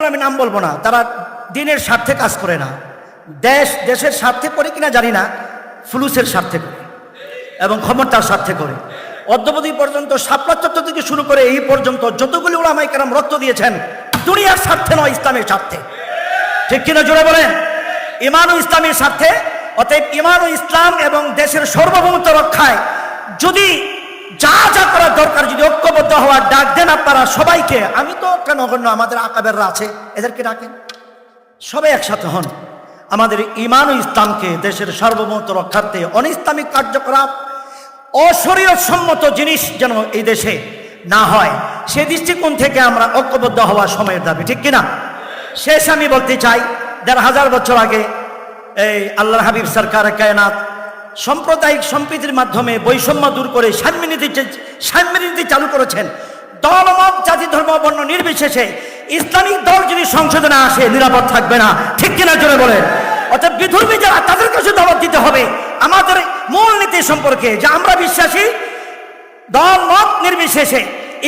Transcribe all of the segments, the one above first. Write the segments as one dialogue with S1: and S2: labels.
S1: আমি নাম বলব না, তারা দিনের স্বার্থে কাজ করে না। দেশ, দেশের স্বার্থে করে কিনা জানি না, ফুলুসের স্বার্থে করে এবং ক্ষমতার স্বার্থে করে। অদ্যবধি পর্যন্ত শাপলা চত্বর থেকে শুরু করে এই পর্যন্ত যতগুলি ওলামাই কেরাম রক্ত দিয়েছেন, দুনিয়ার স্বার্থে নয়, ইসলামের স্বার্থে। ঠিক কিনা জোরে বলেন? ইমান ও ইসলামের স্বার্থে, অতএব ইমান ও ইসলাম এবং দেশের সার্বভৌমত্ব রক্ষায় যদি যা যা করার দরকার, যদি ঐক্যবদ্ধ হওয়ার ডাক দেন আপনারা সবাইকে, আমি তো একটা নগণ্য আমাদের আকাবেররা আছে, এদেরকে ডাকেন। সবাই একসাথে হন। আমাদের ইমান ইসলামকে দেশের সার্বভৌমত্ব রক্ষার্থে অনিসলামিক কার্যকলাপ অশরীয় সম্মত জিনিস যেন এই দেশে না হয়, সে দৃষ্টিকোণ থেকে আমরা ঐক্যবদ্ধ হওয়ার সময়ের দাবি, ঠিক কিনা? শেষ আমি বলতে চাই, দেড় হাজার বছর আগে এই আল্লাহ হাবিব সরকার কায়নাত সাম্প্রদায়িক সম্প্রীতির মাধ্যমে বৈষম্য দূর করে সাম্যনীতি সাম্যনীতি চালু করেছেন। দলমত, জাতি ধর্ম, বর্ণ নির্বিশেষে ইসলামিক দল যদি সংশোধনে আসে, নিরাপদ থাকবে না। ঠিক কিনা জোরে বলেন? অর্থাৎ বিধর্মী যারা তাদের কাছে দাওয়াত দিতে হবে। আমাদের মূল নীতি সম্পর্কে যে আমরা বিশ্বাসী দল মত নির্বিশেষে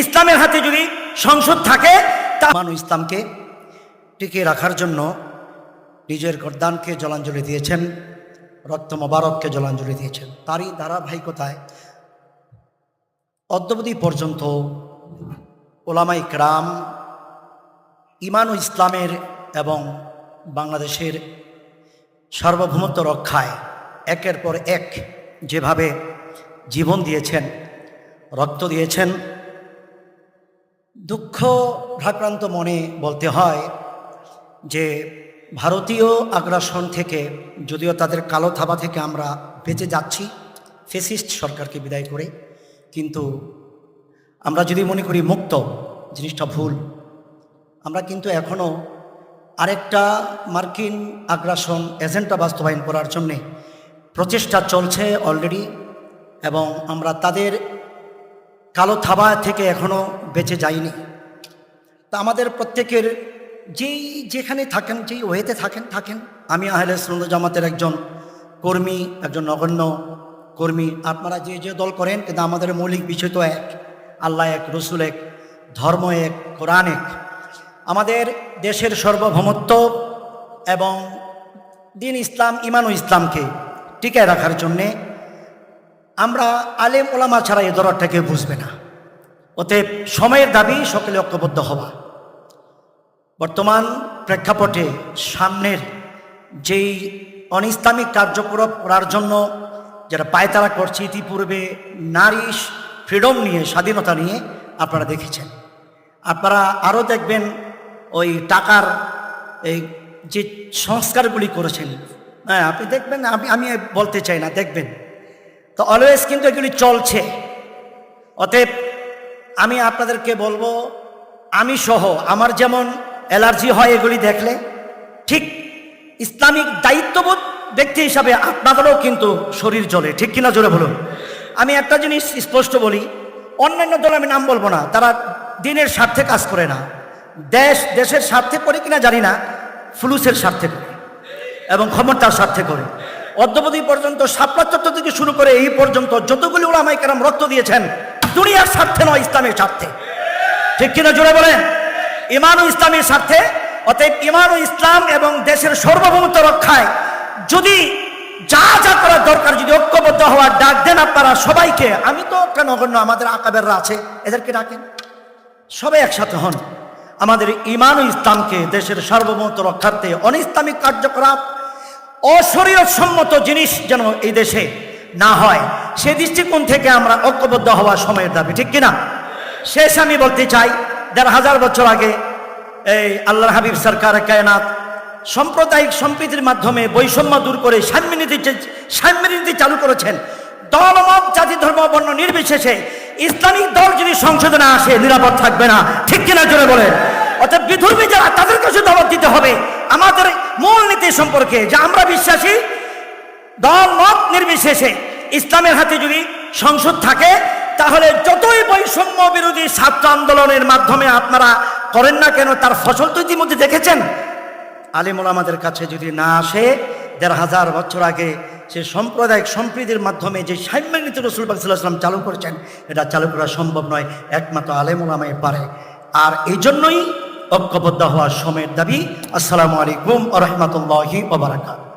S1: ইসলামের হাতে যদি সংসদ থাকে, তা মানুষ ইসলামকে টিকিয়ে রাখার জন্য নিজের গরদানকে জলাঞ্জলি দিয়েছেন। রক্ত মোবারককে জলাঞ্জলি দিয়েছেন। তারই ধারাবাহিকতায় অদ্যবধি পর্যন্ত ওলামাই ক্রাম ইমান ও ইসলামের এবং বাংলাদেশের সার্বভৌমত্ব রক্ষায় একের পর এক যেভাবে জীবন দিয়েছেন, রক্ত দিয়েছেন দুঃখ ভাক্রান্ত মনে বলতে হয় যে ভারতীয় আগ্রাসন থেকে, যদিও তাদের কালো থাবা থেকে আমরা বেঁচে যাচ্ছি, ফেসিস্ট সরকারকে বিদায় করে, কিন্তু আমরা যদি মনে করি মুক্ত, জিনিসটা ভুল। আমরা কিন্তু এখনও আরেকটা মার্কিন আগ্রাসন এজেন্ডা বাস্তবায়ন করার জন্যে প্রচেষ্টা চলছে অলরেডি এবং আমরা তাদের কালো থাবা থেকে এখনও বেঁচে যাইনি। তা আমাদের প্রত্যেকের যেই যেখানে থাকেন, যেই ওয়েতে থাকেন থাকেন। আমি আহলে সুন্নত জামাতের একজন কর্মী, একজন নগণ্য কর্মী। আপনারা যে যে দল করেন, কিন্তু আমাদের মৌলিক বিষয় তো এক। আল্লাহ এক, রসুল এক, ধর্ম এক, কোরআন এক। আমাদের দেশের সার্বভৌমত্ব এবং দিন ইসলাম ইমান ও ইসলামকে টিকায় রাখার জন্যে আমরা আলেম ওলামা ছাড়া এ দরটাকে বুঝবে না। অতএব সময়ের দাবি, সকলে ঐক্যবদ্ধ হওয়া। বর্তমান প্রেক্ষাপটে সামনের যেই অনিসলামিক কার্যকলাপ করার জন্য যারা পায়তারা করছে, ইতিপূর্বে নারী ফ্রিডম নিয়ে, স্বাধীনতা নিয়ে আপনারা দেখেছেন। আপনারা আরও দেখবেন ওই টাকার এই যে সংস্কারগুলি করেছেন। হ্যাঁ আপনি দেখবেন, আমি আমি বলতে চাই না, দেখবেন। তো অলওয়েজ কিন্তু এগুলি চলছে। অতএব আমি আপনাদেরকে বলব, আমি সহ, আমার যেমন অ্যালার্জি হয় এগুলি দেখলে। ঠিক ইসলামিক দায়িত্ববোধ ব্যক্তি হিসাবে আপনাদেরও কিন্তু শরীর জ্বলে। ঠিক কিনা জোরে বলুন? আমি একটা জিনিস স্পষ্ট বলি, অন্যান্য দল আমি নাম বলব না, তারা দিনের স্বার্থে কাজ করে না। দেশ, দেশের স্বার্থে করে কিনা জানি না, ফুলুসের স্বার্থে করে এবং ক্ষমতার স্বার্থে করে। অদ্যবধি পর্যন্ত শাপলা চত্বর থেকে শুরু করে এই পর্যন্ত যতগুলি ওলামাই কেরাম রক্ত দিয়েছেন, দুনিয়ার স্বার্থে নয়, ইসলামের স্বার্থে। ঠিক কিনা জোরে বলেন? ইমান ও ইসলামের স্বার্থে, অতএব ইমান ও ইসলাম এবং দেশের সার্বভৌমত্ব রক্ষায় যদি যা যা করার দরকার, যদি ঐক্যবদ্ধ হওয়ার ডাক দেন আপনারা সবাইকে। আমি তো একটা নগণ্য, আমাদের আকাবেররা আছে, এদেরকে ডাকেন। সবাই একসাথে হন। আমাদের ইমান ও ইসলামকে দেশের সার্বভৌমত্ব রক্ষার্থে অনিসলামিক কার্যকলাপ, অশরীয়সম্মত জিনিস যেন এই দেশে না হয়, সে দৃষ্টিকোণ থেকে আমরা ঐক্যবদ্ধ হওয়ার সময়ের দাবি, ঠিক কিনা? শেষ আমি বলতে চাই দেড় হাজার বছর আগে এই আল্লাহ হাবিব সরকার কায়নাত সাম্প্রদায়িক সম্প্রীতির মাধ্যমে বৈষম্য দূর করে সাম্যনীতি সাম্যনীতি চালু করেছেন। দলমত, জাতি ধর্ম, বর্ণ নির্বিশেষে ইসলামিক দল যদি সংশোধনে আসে, নিরাপদ থাকবে না। ঠিক কিনা জোরে বলেন? অর্থাৎ বিধর্মী যারা তাদের কাছে দাওয়াত দিতে হবে। আমাদের মূল নীতি সম্পর্কে যে আমরা বিশ্বাসী দল মত নির্বিশেষে ইসলামের হাতে যদি সংসদ থাকে তাহলে যতই বৈষম্য বিরোধী ছাত্র আন্দোলনের মাধ্যমে আপনারা করেন না কেন, তার ফসল তো ইতিমধ্যে দেখেছেন। আলিমুল আমাদের কাছে যদি না আসে, দেড় হাজার বছর আগে সে সাম্প্রদায়িক সম্প্রীতির মাধ্যমে যে সাম্যনীতি রসুল বাকসাল্লাম চালু করেছেন, এটা চালু করা সম্ভব নয়, একমাত্র আলেমুল আমায় পারে। আর এই জন্যই ঐক্যবদ্ধ হওয়ার সময়ের দাবি, আসসালামু আলাইকুম আ রহমতুল্লাহি ওবরাকাত